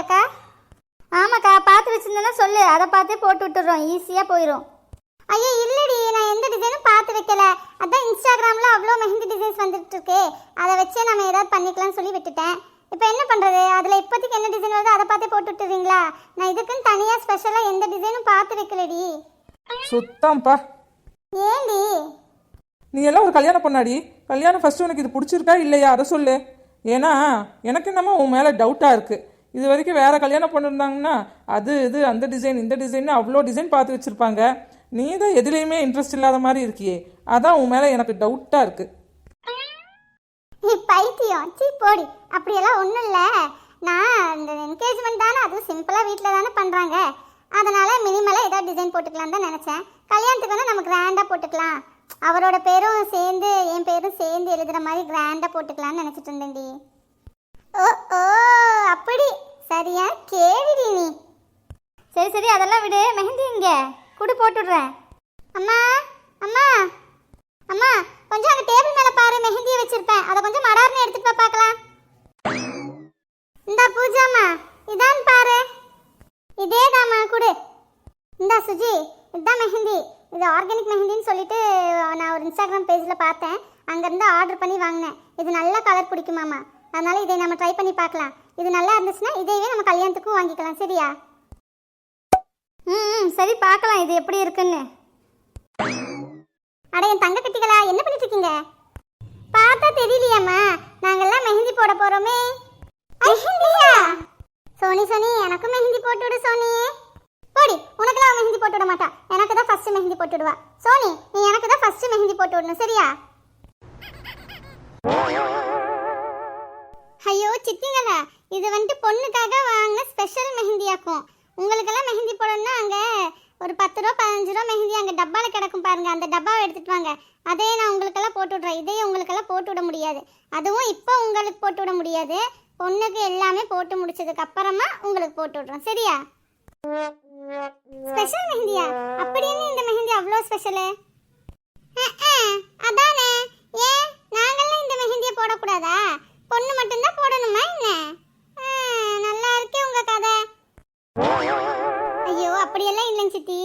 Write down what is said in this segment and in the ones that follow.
இல்லையாக்கா ஆமாக்கா பார்த்து வச்சிருந்தேன்னா சொல்லு. அதை பார்த்தே போட்டு விட்டுறோம். ஈஸியாக போயிடும் ஐயோ இல்லடி. நான் எந்த டிசைனும் பார்த்து வைக்கல. அதான் இன்ஸ்டாகிராமில் அவ்வளோ மெஹந்தி டிசைன்ஸ் வந்துட்டு இருக்கு அதை வச்சே நம்ம ஏதாவது பண்ணிக்கலாம்னு சொல்லி விட்டுட்டேன். இப்போ என்ன பண்ணுறது அதில் இப்போதைக்கு என்ன டிசைன் வருதோ அதை பார்த்தே போட்டு விட்டுறீங்களா? நான் இதுக்குன்னு தனியாக ஸ்பெஷலாக எந்த டிசைனும் பார்த்து வைக்கலடி. சுத்தம்ப்பா. ஏண்டி? நீ எல்லாம் ஒரு கல்யாணம் பண்ணாடி. கல்யாணம் ஃபர்ஸ்ட் உனக்கு இது பிடிச்சிருக்கா இல்லையா? அதை சொல்லு. ஏன்னா எனக்கு என்னமோ உன் மேலே டவுட்டாக இருக்குது இது வரைக்கும் வேறு கல்யாணம் பண்ணிருந்தாங்கன்னா அது இது அந்த டிசைன் இந்த டிசைன் அவ்வளோ டிசைன் பார்த்து வச்சுருப்பாங்க. நீ தான் எதுலேயுமே இன்ட்ரெஸ்ட் இல்லாத மாதிரி இருக்கியே. அதான் உன் மேலே எனக்கு டவுட்டாக இருக்குது நீ பைத்தியம். சீ போடி. அப்படியெல்லாம் ஒன்றும் இல்லை. நான் இந்த என்கேஜ்மெண்ட் தானே அதுவும் சிம்பிளாக வீட்டில் தானே பண்ணுறாங்க அதனால் மினிமலாக ஏதாவது டிசைன் போட்டுக்கலாம் தான் நினச்சேன். கல்யாணத்துக்கு வந்து நம்ம கிராண்டாக போட்டுக்கலாம். அவரோட பேரும் சேர்ந்து என் பேரும் சேர்ந்து எழுதுகிற மாதிரி கிராண்டாக போட்டுக்கலாம்னு நினச்சிட்டு இருந்தேன்டி. ஓ ஓ அப்படி. சரியா? கேடுடி நீ. சரி சரி அதெல்லாம் விடு. மெஹந்தி இங்க. குடு போட்டுடுறேன். அம்மா அம்மா அம்மா கொஞ்சம் அங்க டேபிள் மேல பாரு. மெஹந்தியை வச்சிருப்பேன். அதை கொஞ்சம் மடார்னு எடுத்துட்டு போய் பார்க்கலாம். இந்தா பூஜாமா இதான் பாரு. இதேதாம்மா குடு. இந்தா சுஜி இதுதான் மெஹந்தி. இது ஆர்கானிக் மெஹந்தின்னு சொல்லிட்டு நான் ஒரு இன்ஸ்டாகிராம் பேஜில் பார்த்தேன். அங்கேருந்து ஆர்டர் பண்ணி வாங்கினேன். இது நல்ல கலர் பிடிக்குமாமா அதனால இதை நம்ம ட்ரை பண்ணி பார்க்கலாம். இது நல்லா இருந்துச்சுன்னா இதையே நம்ம கல்யாணத்துக்கும் வாங்கிக்கலாம். சரியா? ம் சரி பார்க்கலாம். இது எப்படி இருக்குன்னு. அட என் தங்க கட்டிகளா என்ன பண்ணிட்டு இருக்கீங்க பார்த்தா தெரியலையாம்மா. நாங்கெல்லாம் மெஹந்தி போட போகிறோமே மெஹந்தியா சோனி சோனி எனக்கும் மெஹந்தி போட்டு விடு சோனி. போடி உனக்கெல்லாம் அவ மெஹந்தி போட்டு விட மாட்டா. எனக்கு தான் ஃபர்ஸ்ட் மெஹந்தி போட்டு விடுவா. சோனி நீ எனக்கு தான் ஃபர்ஸ்ட் மெஹந்தி போட்டு விடணும். சரியா? ஐயோ சித்திங்களா இது வந்துட்டு பொண்ணுக்காக வாங்கின ஸ்பெஷல் மெஹந்தியாக்கும் உங்களுக்கெல்லாம் மெஹந்தி போடணும்னா அங்கே ஒரு பத்து ரூபா பதினஞ்சு ரூபா மெஹந்தி அங்கே டப்பாவில் கிடக்கும் பாருங்கள் அந்த டப்பாவை எடுத்துகிட்டு வாங்க. அதே நான் உங்களுக்கெல்லாம் போட்டு விட்றேன் இதே உங்களுக்கெல்லாம் போட்டு விட முடியாது. அதுவும் இப்போ உங்களுக்கு போட்டு விட முடியாது. பொண்ணுக்கு எல்லாமே போட்டு முடிச்சதுக்கு அப்புறமா உங்களுக்கு போட்டு விட்றோம் சரியா? ஸ்பெஷல் மெஹந்தியா? அப்படின்னு இந்த மெஹந்தி அவ்வளோ ஸ்பெஷலு அதானே? ஏன்? நாங்கெல்லாம் இந்த மெஹந்தியை போடக்கூடாதா? பொண்ணு மட்டும்தான் போடணுமா என்ன? நல்லா இருக்கே உங்க கதை. ஐயோ அப்படியெல்லாம் இல்லைங்க சித்தி.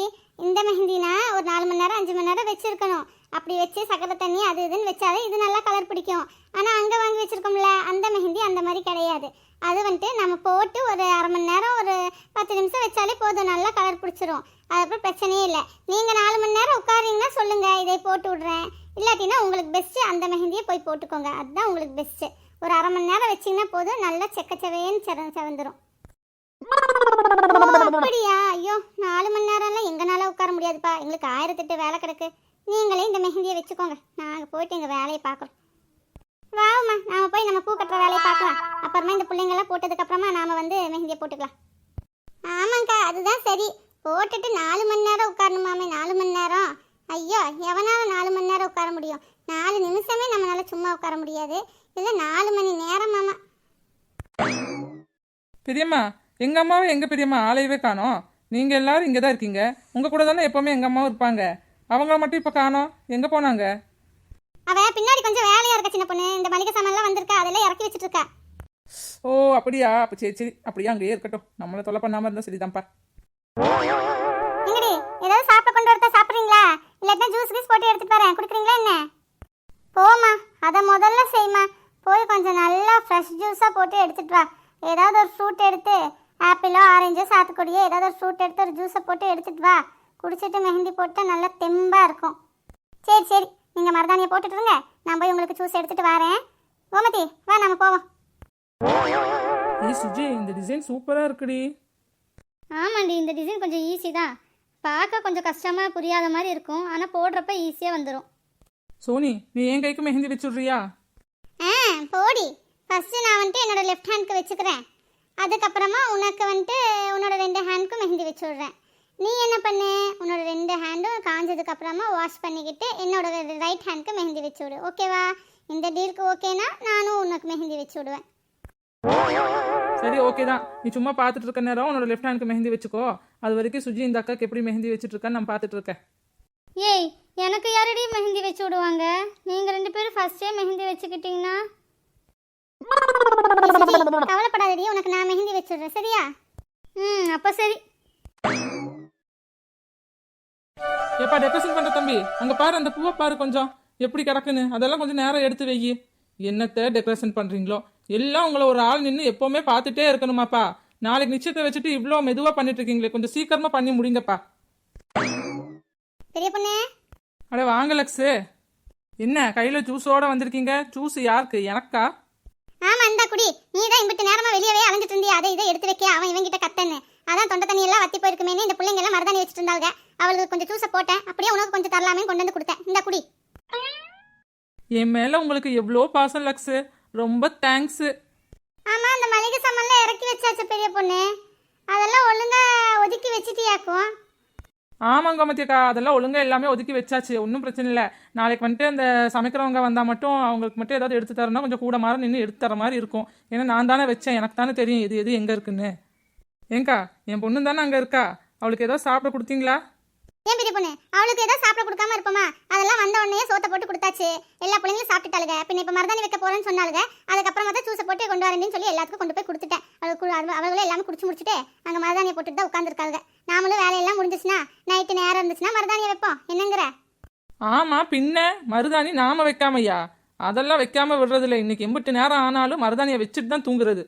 இந்த மெஹந்தினா ஒரு நாலு மணி நேரம் அஞ்சு மணி நேரம் வச்சிருக்கணும். அப்படி வச்சு சக்கரை தண்ணி அது இதுன்னு வச்சாலே இது நல்லா கலர் பிடிக்கும். ஆனால் அங்கே வாங்கி வச்சுருக்கோம்ல அந்த மெஹந்தி அந்த மாதிரி கிடையாது. அது வந்துட்டு நம்ம போட்டு ஒரு அரை மணி நேரம் ஒரு பத்து நிமிஷம் வச்சாலே போதும் நல்லா கலர் பிடிச்சிரும். அதுக்கப்புறம் பிரச்சனையே இல்லை. நீங்கள் நாலு மணி நேரம் உட்காரீங்கன்னா சொல்லுங்கள் இதை போட்டு விட்றேன். இல்லாட்டினா உங்களுக்கு பெஸ்ட்டு அந்த மெஹந்தியை போய் போட்டுக்கோங்க. அதுதான் உங்களுக்கு பெஸ்ட்டு ஒரு அரை மணி நேரம் வச்சிங்கன்னா போதும். நல்லா செக்கச்சவேன்னு செவ செவந்துரும். ஓ, அப்படியா? ஐயோ நாலு மணி நேரம்லாம் எங்கனால உட்கார முடியாதுப்பா. எங்களுக்கு ஆயிரத்தெட்டு வேலை கிடக்கு. நீங்களே இந்த மெஹந்தியை வச்சுக்கோங்க. நாங்கள் போயிட்டு எங்கள் வேலையை பார்க்குறோம் வாவும்மா நாம போய் நம்ம பூ கட்டுற வேலையை பார்க்கலாம். அப்புறமா இந்த பிள்ளைங்கெல்லாம் போட்டதுக்கு அப்புறமா நாம வந்து மெஹந்தியை போட்டுக்கலாம். ஆமாங்க்கா அதுதான் சரி. போட்டுட்டு நாலு மணி நேரம் உட்காரணுமாமே நாலு மணி நேரம். ஐயோ எவனால நாலு மணி நேரம் உட்கார முடியும்? நாலு நிமிஷமே நம்மளால சும்மா உட்கார முடியாது. இல்லை நாலு மணி நேரம் மாமா. பெரியம்மா எங்கள் அம்மாவும் எங்கள் பெரியம்மா ஆளையவே காணோம்? நீங்கள் எல்லாரும் இங்கே தான் இருக்கீங்க. உங்கள் கூட தானே எப்போவுமே எங்கள் அம்மாவும் இருப்பாங்க. அவங்கள மட்டும் இப்போ காணோம். எங்கே போனாங்க? அவ பின்னாடி கொஞ்சம் வேலையா இருக்க சின்ன பொண்ணு? இந்த மளிகை சாமான்லாம் வந்திருக்கா அதெல்லாம் இறக்கி வச்சுட்டு இருக்கா. ஓ அப்படியா? அப்போ சரி சரி. அப்படியா அங்கேயே இருக்கட்டும். நம்மளை தொலை பண்ணாமல் இருந்தால் சரிதான்ப்பா. ஃப்ரெஷ் ஜூஸாக போட்டு எடுத்துட்டு வா. ஏதாவது ஒரு ஃப்ரூட் எடுத்து ஆப்பிளோ ஆரஞ்சோ சாத்துக்குடியோ ஏதாவது ஒரு ஃப்ரூட் எடுத்து ஒரு ஜூஸை போட்டு எடுத்துட்டு வா. குடிச்சிட்டு மெஹந்தி போட்டால் நல்லா தெம்பாக இருக்கும். சரி சரி. நீங்கள் மருதாணியை போட்டுட்டு இருங்க. நான் போய் உங்களுக்கு ஜூஸ் எடுத்துட்டு வரேன். கோமதி வா நம்ம போவோம். ஏய் சுஜி இந்த டிசைன் சூப்பராக இருக்குடி. ஆமாண்டி இந்த டிசைன் கொஞ்சம் ஈஸி தான். பார்க்க கொஞ்சம் கஷ்டமாக புரியாத மாதிரி இருக்கும். ஆனால் போடுறப்ப ஈஸியாக வந்துடும் சோனி நீ என் கைக்கு மெஹந்தி வச்சுடுறியா? ஆ போடி. ஃபஸ்ட்டு நான் வந்துட்டு என்னோட லெஃப்ட் ஹேண்ட்க்கு வச்சுக்கிறேன். அதுக்கப்புறமா உனக்கு வந்துட்டு உன்னோட ரெண்டு ஹேண்ட்க்கும் மெஹந்தி வச்சு விட்றேன். நீ என்ன பண்ணு? உன்னோட ரெண்டு ஹேண்டும் காஞ்சதுக்கு அப்புறமா வாஷ் பண்ணிக்கிட்டு என்னோட ரைட் ஹேண்ட்க்கு மெஹந்தி வச்சு விடு. ஓகேவா இந்த டீலுக்கு ஓகேனா நானும் உனக்கு மெஹந்தி வச்சு விடுவேன். சரி ஓகே தான். நீ சும்மா பார்த்துட்டு இருக்க நேரம் உன்னோட லெஃப்ட் ஹேண்ட்க்கு மெஹந்தி வச்சுக்கோ. அது வரைக்கும் சுஜி இந்த அக்காக்கு எப்படி மெஹந்தி வச்சுட்டு இருக்கான்னு நான் பார்த்துட்டு இருக்கேன். ஏய் எனக்கு யாரடி மெஹந்தி வச்சு விடுவாங்க? நீங்கள் ரெண்டு பேரும் ஃபஸ்ட்டே மெஹந்தி வச்சுக்கிட்டீங்கன்னா கவலைப்படாதடி உனக்கு நான் மெஹந்தி வச்சிடுறேன். சரியா? ம் அப்போ சரி. எப்பா டெக்கரேஷன் பண்ற தம்பி அங்க பாரு அந்த பூவை பாரு கொஞ்சம். எப்படி கிடக்குன்னு? அதெல்லாம் கொஞ்சம் நேரம் எடுத்து வை என்னத்த டெக்கரேஷன் பண்றீங்களோ? எல்லாம் உங்களை ஒரு ஆள் நின்று எப்பவுமே பார்த்துட்டே இருக்கணுமாப்பா. நாளைக்கு நிச்சயத்தை வச்சுட்டு இவ்வளோ மெதுவா பண்ணிட்டு இருக்கீங்களே கொஞ்சம் சீக்கிரமா பண்ணி முடிங்கப்பா. பெரிய பொண்ணு. அட வாங்க லக்ஸு. என்ன கையில ஜூஸோட வந்திருக்கீங்க? ஜூஸ் யாருக்கு? எனக்கா? ஆமா இந்த குடி. நீ தான் இம்பிட்டு நேரமா வெளியவே அலைஞ்சிட்டு இருந்தியா. அதை இதை எடுத்து வைக்க அவன் இவங்கிட்ட கத்தன்னு. அதான் தொண்டை தண்ணி எல்லாம் வத்தி போயிருக்குமேனு இந்த பிள்ளைங்க எல்லாம் மருதாணி வச்சுட்டு இருந்தாங்க அவளுக்கு கொஞ்சம் ஜூஸை போட்டேன். அப்படியே உனக்கு கொஞ்சம் தரலாமே கொண்டு வந்து கொடுத்தேன். இந்த குடி. என் மேல உங்களுக்கு எவ்வளோ பாசம் லக்ஸு? ரொம்ப தேங்க்ஸு ஆமா அந்த மளிகை சாமான்லாம் இறக்கி வச்சாச்சு பெரிய பொண்ணு. அதெல்லாம் ஒழுங்கா ஒதுக்கி வச்சிட்டியாக்கும். ஆமாங்க மத்தியக்கா அதெல்லாம் ஒழுங்காக எல்லாமே ஒதுக்கி வச்சாச்சு. ஒன்றும் பிரச்சனை இல்லை. நாளைக்கு வந்துட்டு அந்த சமைக்கிறவங்க வந்தால் மட்டும் அவங்களுக்கு மட்டும் ஏதாவது எடுத்து தரணும் கொஞ்சம் கூட மாற நின்று எடுத்து தர மாதிரி இருக்கும். ஏன்னா நான் தானே வச்சேன். எனக்கு தானே தெரியும் இது எது எங்கே இருக்குன்னு. ஏங்கா என் பொண்ணு தானே அங்கே இருக்கா? அவளுக்கு ஏதாவது சாப்பிட கொடுத்தீங்களா? ஏன் பெரிய பொண்ணு? அவளுக்கு ஏதோ சாப்பிட கொடுக்காம இருப்போமா? அதெல்லாம் வந்த உடனே சோத்தை போட்டு கொடுத்தாச்சு. எல்லா பிள்ளைங்களும் சாப்பிட்டுட்டாளுங்க. பின்ன இப்போ மருதாணி வைக்க போறேன்னு சொன்னாலுங்க அதுக்கப்புறமா தான் ஜூஸை போட்டு கொண்டு வரேன்னு சொல்லி எல்லாத்துக்கும் கொண்டு போய் கொடுத்துட்டேன். அவளுக்கு அவ- எல்லாமே குடிச்சு முடிச்சுட்டு அங்கே மருதாணியை போட்டுட்டு தான் உட்காந்துருக்காங்க நாமளும் வேலையெல்லாம் முடிஞ்சிச்சுன்னா நைட்டு நேரம் இருந்துச்சுன்னா மருதாணியை வைப்போம். என்னங்கிற? ஆமாம் பின்ன மருதாணி நாம வைக்காமையா? அதெல்லாம் வைக்காம விடுறதில்ல. இன்னைக்கு எம்பிட்டு நேரம் ஆனாலும் மருதாணியை வச்சுட்டு தான் தூங்குறது.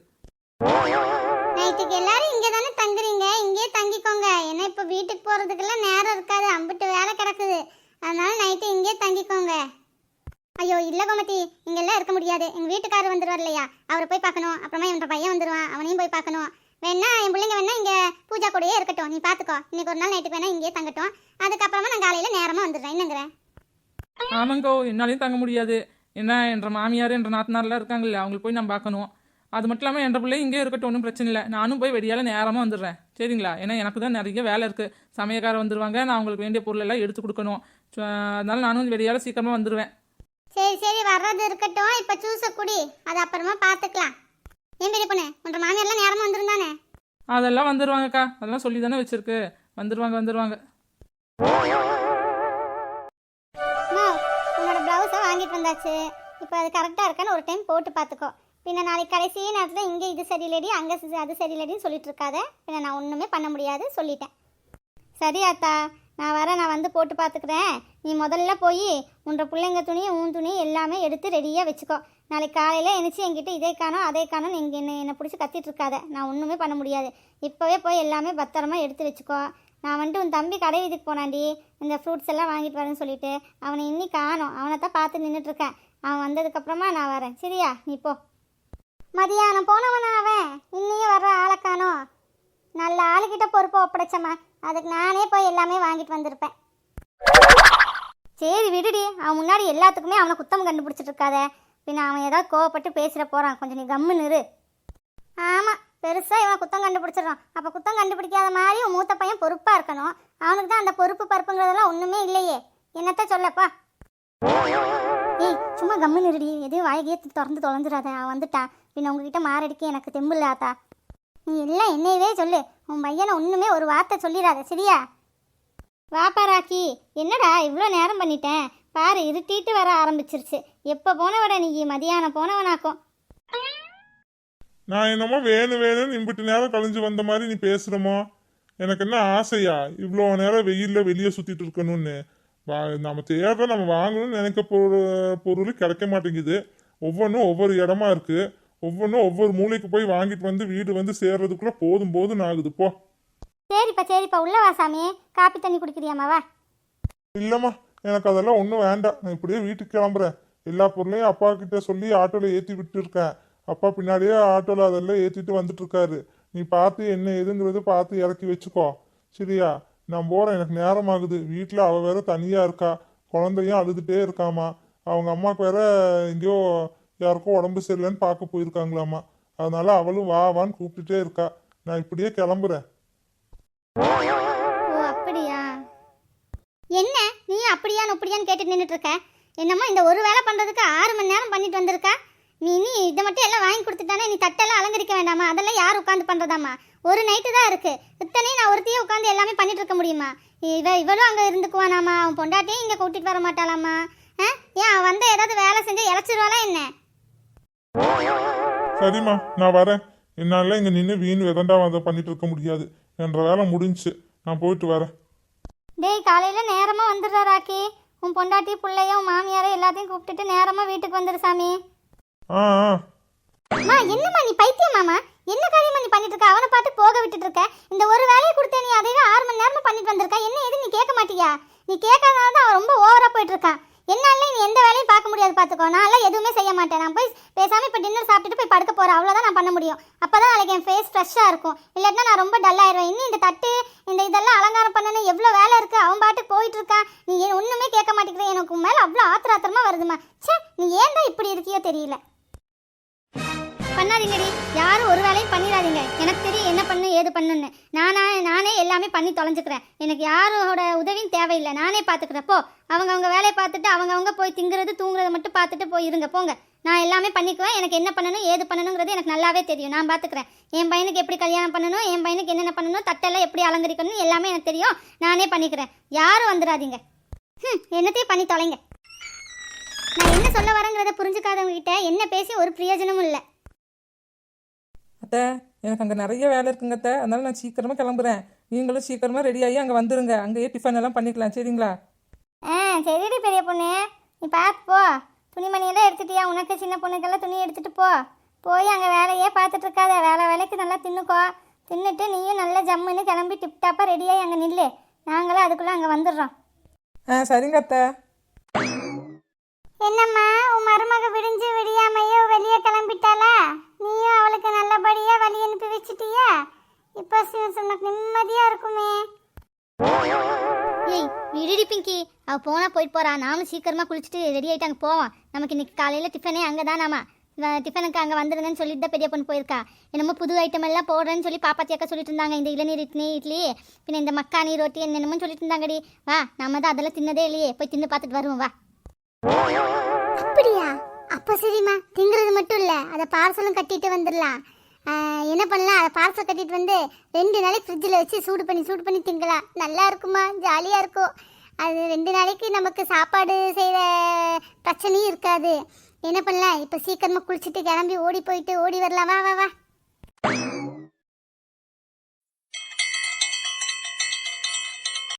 நைட்டுக்கு எல்லாரும் இங்கே தானே தங்குறீங்க? இங்கேயே தங்கிக்கோங்க. ஏன்னா இப்போ வீட்டுக்கு போகிறதுக்கெல்லாம் நேரம் இருக்காது. அம்பிட்டு வேலை கிடக்குது. அதனால நைட்டு இங்கேயே தங்கிக்கோங்க. ஐயோ இல்லை கோமதி. இங்கெல்லாம் இருக்க முடியாது. எங்கள் வீட்டுக்காரர் வந்துடுவார் இல்லையா? அவரை போய் பார்க்கணும். அப்புறமா என் பையன் வந்துடுவான் அவனையும் போய் பார்க்கணும். வேணா என் பிள்ளைங்க வேணா இங்கே பூஜா கூடயே இருக்கட்டும். நீ பார்த்துக்கோ இன்னைக்கு ஒரு நாள் நைட்டுக்கு வேணா இங்கேயே தங்கட்டும். அதுக்கப்புறமா நான் காலையில் நேரமாக வந்துடுறேன். என்னங்கிறேன் ஆமாங்கோ என்னாலையும் தங்க முடியாது. என்ன என்ற மாமியார் என்ற நாத்தனார்லாம் இருக்காங்கல்ல அவங்களுக்கு போய் நான் பார்க்கணும். அது மட்டும் இல்லாமல் என்ற பிள்ளை இங்கே இருக்கட்டும் ஒன்றும் பிரச்சனை இல்லை. நானும் போய் வெடியால நேரமாக வந்துடுறேன். சரிங்களா? ஏன்னா எனக்கு தான் நிறைய வேலை இருக்குது சமயக்காரர் வந்துடுவாங்க நான் அவங்களுக்கு வேண்டிய பொருள் எல்லாம் எடுத்து கொடுக்கணும். அதனால நானும் வெடியால சீக்கிரமாக வந்துடுவேன் சரி சரி வர்றது இருக்கட்டும். இப்போ ஜூஸை குடி. அது அப்புறமா பார்த்துக்கலாம் ஏன் பெரிய பொண்ணு? உன்ற மாமியார்லாம் நேரமாக வந்துருந்தானே? அதெல்லாம் வந்துடுவாங்கக்கா அதெல்லாம் சொல்லி தானே வச்சிருக்கு வந்துடுவாங்க அம்மா உன்னோட ப்ளவுஸை வாங்கிட்டு வந்தாச்சு. இப்போ அது கரெக்டாக இருக்கான்னு ஒரு டைம் போட்டு பார்த்துக்கோ. பின்ன நாளைக்கு கடைசி நேரத்தில் இங்கே இது சரியில்லடி அங்கே அது சரியில்லடின்னு சொல்லிட்டு இருக்காத. பின்ன நான் ஒன்றுமே பண்ண முடியாது சொல்லிட்டேன். சரி அத்தா நான் வரேன் நான் வந்து போட்டு பார்த்துக்கிறேன். நீ முதல்ல போய் உன்ற பிள்ளைங்க துணி உன் துணி எல்லாமே எடுத்து ரெடியாக வச்சுக்கோ. நாளைக்கு காலையில் எழுந்துச்சு என்கிட்ட இதே காணோம் அதே காணும் நீங்கள் என்ன என்னை பிடிச்சி கத்திட்டு இருக்காத. நான் ஒன்றுமே பண்ண முடியாது. இப்போவே போய் எல்லாமே பத்திரமா எடுத்து வச்சுக்கோ. நான் வந்துட்டு உன் தம்பி கடை வீதிக்கு போனாண்டி. இந்த ஃப்ரூட்ஸ் எல்லாம் வாங்கிட்டு வரேன்னு சொல்லிட்டு அவனை இன்னி காணோம். அவனை தான் பார்த்து நின்றுட்டுருக்கேன் அவன் வந்ததுக்கப்புறமா நான் வரேன். சரியா? நீ போ. மதியானம் போனவனா அவன்? இன்னியும் வர்ற ஆளை காணோம். நல்ல ஆளுகிட்ட பொறுப்பை ஒப்படைச்சம்மா. அதுக்கு நானே போய் எல்லாமே வாங்கிட்டு வந்திருப்பேன். சரி விடுடி. அவன் முன்னாடி எல்லாத்துக்குமே அவனை குத்தம் கண்டுபிடிச்சிட்டு இருக்காத. பின்ன அவன் ஏதாவது கோவப்பட்டு பேசிட போகிறான் கொஞ்சம் நீ கம்முன்னு இரு. ஆமாம் பெருசாக இவன் குத்தம் கண்டுபிடிச்சிடறான். அப்போ குத்தம் கண்டுபிடிக்காத மாதிரி உன் மூத்த பையன் பொறுப்பாக இருக்கணும். அவனுக்கு தான் அந்த பொறுப்பு பருப்புங்கிறதெல்லாம் ஒன்றுமே இல்லையே. என்னத்த சொல்லப்பா? ஏய் சும்மா கம்முன்னு இருடி. எதையும் வாயகையே திறந்து தொலைஞ்சிடாத. அவன் வந்துட்டான். பின்ன உங்ககிட்ட மாரடிக்க எனக்கு தெம்பு இல்லாதா? நீ எல்லாம் என்னையவே சொல்லு. உன் பையனை ஒன்றுமே ஒரு வார்த்தை சொல்லிடாத சரியா? வாப்பா ராக்கி என்னடா இவ்வளோ நேரம் பண்ணிட்டேன்? பாரு இருட்டிட்டு வர ஆரம்பிச்சிருச்சு. எப்போ போனவட நீ? மதியானம் போனவனாக்கும் நான் என்னமோ வேணும் வேணும்னு இம்பிட்டு நேரம் கழிஞ்சு வந்த மாதிரி நீ பேசுறமோ எனக்கு என்ன ஆசையா? இவ்வளோ நேரம் வெயில்ல வெளியே சுத்திட்டு இருக்கணும்னு. வா நம்ம தேடுற நம்ம வாங்கணும்னு நினைக்க பொருள் பொருள் கிடைக்க மாட்டேங்குது. ஒவ்வொன்றும் ஒவ்வொரு இடமா இருக்கு. ஒவ்வொன்றும் ஒவ்வொரு மூலைக்கு போய் வாங்கிட்டு வந்து வீடு வந்து சேர்றதுக்குள்ள போதும் போதும் ஆகுது. போ. சரிப்பா சரிப்பா. உள்ள வா சாமி காப்பி தண்ணி குடிக்கிறியாம்மா வா. இல்லைம்மா. எனக்கு அதெல்லாம் ஒன்றும் வேண்டாம். நான் இப்படியே வீட்டுக்கு கிளம்புறேன். எல்லா பொருளையும் அப்பா கிட்ட சொல்லி ஆட்டோவில் ஏற்றி விட்டுருக்கேன். அப்பா பின்னாடியே ஆட்டோவில் அதெல்லாம் ஏற்றிட்டு வந்துட்டு இருக்காரு நீ பார்த்து என்ன எதுங்கிறது பார்த்து இறக்கி வச்சுக்கோ. சரியா? நான் போகிறேன் எனக்கு நேரம் ஆகுது வீட்டில் அவள் வேற தனியாக இருக்கா. குழந்தையும் அழுதுகிட்டே இருக்காமா. அவங்க அம்மாவுக்கு வேற எங்கேயோ யாருக்கோ உடம்பு சரியில்லைன்னு பார்க்க போயிருக்காங்களாமா. அதனால அவளும் வா வான்னு கூப்பிட்டுட்டே இருக்கா. நான் இப்படியே கிளம்புறேன். இப்படியான்னு கேட்டு நின்றுட்டு இருக்க என்னமோ இந்த ஒரு வேலை பண்ணுறதுக்கு ஆறு மணி நேரம் பண்ணிட்டு வந்திருக்கா. நீ நீ இதை மட்டும் எல்லாம் வாங்கி கொடுத்துட்டானே நீ தட்டெல்லாம் அலங்கரிக்க வேண்டாமா? அதெல்லாம் யார் உட்காந்து பண்ணுறதாம்மா ஒரு நைட்டு தான் இருக்கு. இத்தனையும் நான் ஒருத்தையே உட்காந்து எல்லாமே பண்ணிட்டு இருக்க முடியுமா? இவ இவளும் அங்கே இருந்துக்குவானாமா? அவன் பொண்டாட்டியும் இங்கே கூட்டிட்டு வர மாட்டாளாமா? ஆ? ஏன் வந்த ஏதாவது வேலை செஞ்சு இழைச்சிருவாளா என்ன? சரிம்மா நான் வரேன். என்னால இங்க நின்று வீண் விதண்டா வந்து பண்ணிட்டு இருக்க முடியாது. என்ற வேலை முடிஞ்சுச்சு நான் போயிட்டு வரேன். டேய் காலையில் நேரமாக வந்துடுறா ராக்கி உன் பொண்டாட்டி பிள்ளைய உன் மாமியாரை எல்லாத்தையும் கூப்பிட்டுட்டு நேரமாக வீட்டுக்கு வந்துடு சாமி. ஆ ஆ. அம்மா என்னம்மா நீ பைத்தியமாமா என்ன காரியமா நீ பண்ணிட்டு இருக்க? அவனை பார்த்து போக விட்டுட்டு இருக்க. இந்த ஒரு வேலையை கொடுத்த நீ அதையே ஆறு மணி நேரமா பண்ணிட்டு வந்திருக்க. என்ன எது நீ கேட்க மாட்டியா? நீ கேட்காதனால தான் அவன் ரொம்ப ஓவரா போயிட்டு இருக்கான். என்னால நீ எந்த வேலையும் பார்க்க முடியாது பார்த்துக்கோ நான்லாம் எதுவுமே செய்ய மாட்டேன். நான் போய் பேசாமல் இப்போ டின்னர் சாப்பிட்டுட்டு போய் படுக்க போகிறேன் அவ்வளோதான் நான் பண்ண முடியும். அப்போ தான் நாளைக்கு என் ஃபேஸ் ஃப்ரெஷ்ஷாக இருக்கும். இல்லாட்டினா நான் ரொம்ப டல் ஆயிடுவேன். இன்னும் இந்த தட்டு இந்த இதெல்லாம் அலங்காரம் பண்ணணும். எவ்வளோ வேலை இருக்குது அவன் பாட்டுக்கு போயிட்டு இருக்கான். நீ ஒன்றுமே கேட்க மாட்டேங்கிற எனக்கு மேலே அவ்வளோ ஆத்திர ஆத்திரமா வருதுமா. ச்சே நீ ஏன்டா இப்படி இருக்கியோ தெரியல. பண்ணாதீங்கடி. யாரும் ஒரு வேலையும் பண்ணிடாதீங்க. எனக்கு தெரியும் என்ன பண்ணு ஏது பண்ணுன்னு. நானா நானே எல்லாமே பண்ணி தொலைஞ்சுக்கிறேன். எனக்கு யாரோட உதவியும் தேவையில்லை. நானே பார்த்துக்கிறப்போ அவங்க அவங்க வேலையை பார்த்துட்டு அவங்க அவங்க போய் திங்குறது தூங்குறது மட்டும் பார்த்துட்டு போய் இருங்க. போங்க. நான் எல்லாமே பண்ணிக்குவேன். எனக்கு என்ன பண்ணணும் ஏது பண்ணணுங்கிறது எனக்கு நல்லாவே தெரியும். நான் பார்த்துக்கிறேன். என் பையனுக்கு எப்படி கல்யாணம் பண்ணணும் என் பையனுக்கு என்னென்ன பண்ணணும் தட்டெல்லாம் எப்படி அலங்கரிக்கணும் எல்லாமே எனக்கு தெரியும். நானே பண்ணிக்கிறேன். யாரும் வந்துடாதீங்க. ம் என்னத்தையும் பண்ணி தொலைங்க. நான் என்ன சொல்ல வரேங்கிறத புரிஞ்சுக்காதவங்க கிட்ட என்ன பேசி ஒரு பிரயோஜனமும் இல்லை. அத்தை எனக்கு அங்கே நிறைய வேலை இருக்குங்க அத்தை. அதனால நான் சீக்கிரமாக கிளம்புறேன். நீங்களும் சீக்கிரமாக ரெடியாகி அங்கே வந்துருங்க. அங்கேயே டிஃபன் எல்லாம் பண்ணிக்கலாம். சரிங்களா? ஆ சரிடி பெரிய பொண்ணு. நீ பார்த்து போ. துணிமணியெல்லாம் எடுத்துட்டியா? உனக்கு சின்ன பொண்ணுக்கெல்லாம் துணி எடுத்துட்டு போ. போய் அங்கே வேலையே பார்த்துட்டு இருக்காத. வேலை வேலைக்கு நல்லா தின்னுக்கோ. தின்னுட்டு நீயும் நல்லா ஜம்முன்னு கிளம்பி டிப்டாப்பாக ரெடியாகி அங்கே நில்லு. நாங்களும் அதுக்குள்ளே அங்கே வந்துடுறோம். ஆ சரிங்க அத்தை. என்னம்மா உன் மருமக விடிஞ்சு விடியாமையோ வெளியே கிளம்பிட்டாளா? நீயும் அவளுக்கு நல்லபடியா வழி அனுப்பி வச்சிட்டியா? இப்போ உனக்கு நிம்மதியா இருக்குமே. ஏய் விடுடி பிங்கி. அவ போனா போயிட்டு போறா. நானும் சீக்கிரமா குளிச்சுட்டு ரெடி ஆயிட்டு அங்கே போவோம். நமக்கு இன்னைக்கு காலையில டிஃபனே அங்கே தான் நாம. டிஃபனுக்கு அங்கே வந்துருங்கன்னு சொல்லிட்டு தான் பெரிய பொண்ணு போயிருக்கா. என்னமோ புது ஐட்டம் எல்லாம் போடுறேன்னு சொல்லி பாப்பாத்தி அக்கா சொல்லிட்டு இருந்தாங்க. இந்த இளநீர் இட்லி இட்லி பின்ன இந்த மக்கானி ரொட்டி என்னென்னமோ சொல்லிட்டு இருந்தாங்கடி. வா நம்ம தான் அதெல்லாம் தின்னதே இல்லையே. போய் தின்னு பார்த்துட்டு வருவோம். வா. அப்படியா? அப்போ சரிம்மா. திங்கிறது மட்டும் இல்லை. அதை பார்சலும் கட்டிட்டு வந்துடலாம். என்ன பண்ணலாம்? அதை பார்சல் கட்டிட்டு வந்து ரெண்டு நாளைக்கு ஃப்ரிட்ஜில் வச்சு சூடு பண்ணி சூடு பண்ணி திங்கலாம். நல்லா இருக்குமா ஜாலியாக இருக்கும். அது ரெண்டு நாளைக்கு நமக்கு சாப்பாடு செய்கிற பிரச்சனையும் இருக்காது. என்ன பண்ணலாம்? இப்போ சீக்கிரமாக குளிச்சுட்டு கிளம்பி ஓடி போயிட்டு ஓடி வரலாம். வா வா வா.